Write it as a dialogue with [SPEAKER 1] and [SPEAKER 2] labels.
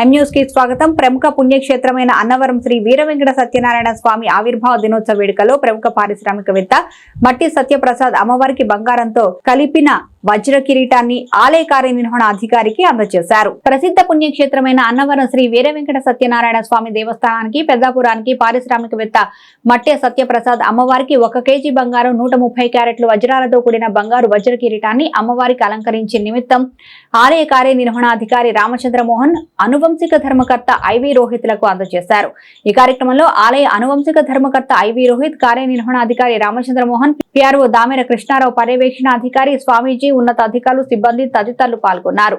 [SPEAKER 1] ఎం కి స్వాగతం. ప్రముఖ పుణ్యక్షేత్రమైన అన్నవరం శ్రీ వీర వెంకట సత్యనారాయణ స్వామి ఆవిర్భావ దినోత్సవ వేడుకలో ప్రముఖ పారిశ్రామికవేత్త మట్టి సత్యప్రసాద్ అమ్మవారికి బంగారంతో కలిపిన వజ్ర కిరీటాన్ని ఆలయ కార్యనిర్వహణ అధికారికి అందజేశారు. ప్రసిద్ధ పుణ్యక్షేత్రమైన అన్నవరం శ్రీ వీరవెంకట సత్యనారాయణ స్వామి దేవస్థానానికి పెద్దాపురానికి పారిశ్రామికవేత్త మట్టె సత్యప్రసాద్ అమ్మవారికి ఒక కేజీ బంగారం నూట ముప్పై క్యారెట్లు వజ్రాలతో కూడిన బంగారు వజ్ర కిరీటాన్ని అమ్మవారికి అలంకరించే నిమిత్తం ఆలయ కార్యనిర్వహణాధికారి రామచంద్రమోహన్ అనువంశిక ధర్మకర్త ఐవి రోహిత్లకు అందజేశారు. ఈ కార్యక్రమంలో ఆలయ అనువంశిక ధర్మకర్త ఐవి రోహిత్ కార్యనిర్వహణాధికారి రామచంద్రమోహన్ పిఆర్ఓ దామెర కృష్ణారావు పర్యవేక్షణ అధికారి స్వామీజీ ఉన్నతాధికారులు సిబ్బంది తదితరులు పాల్గొన్నారు.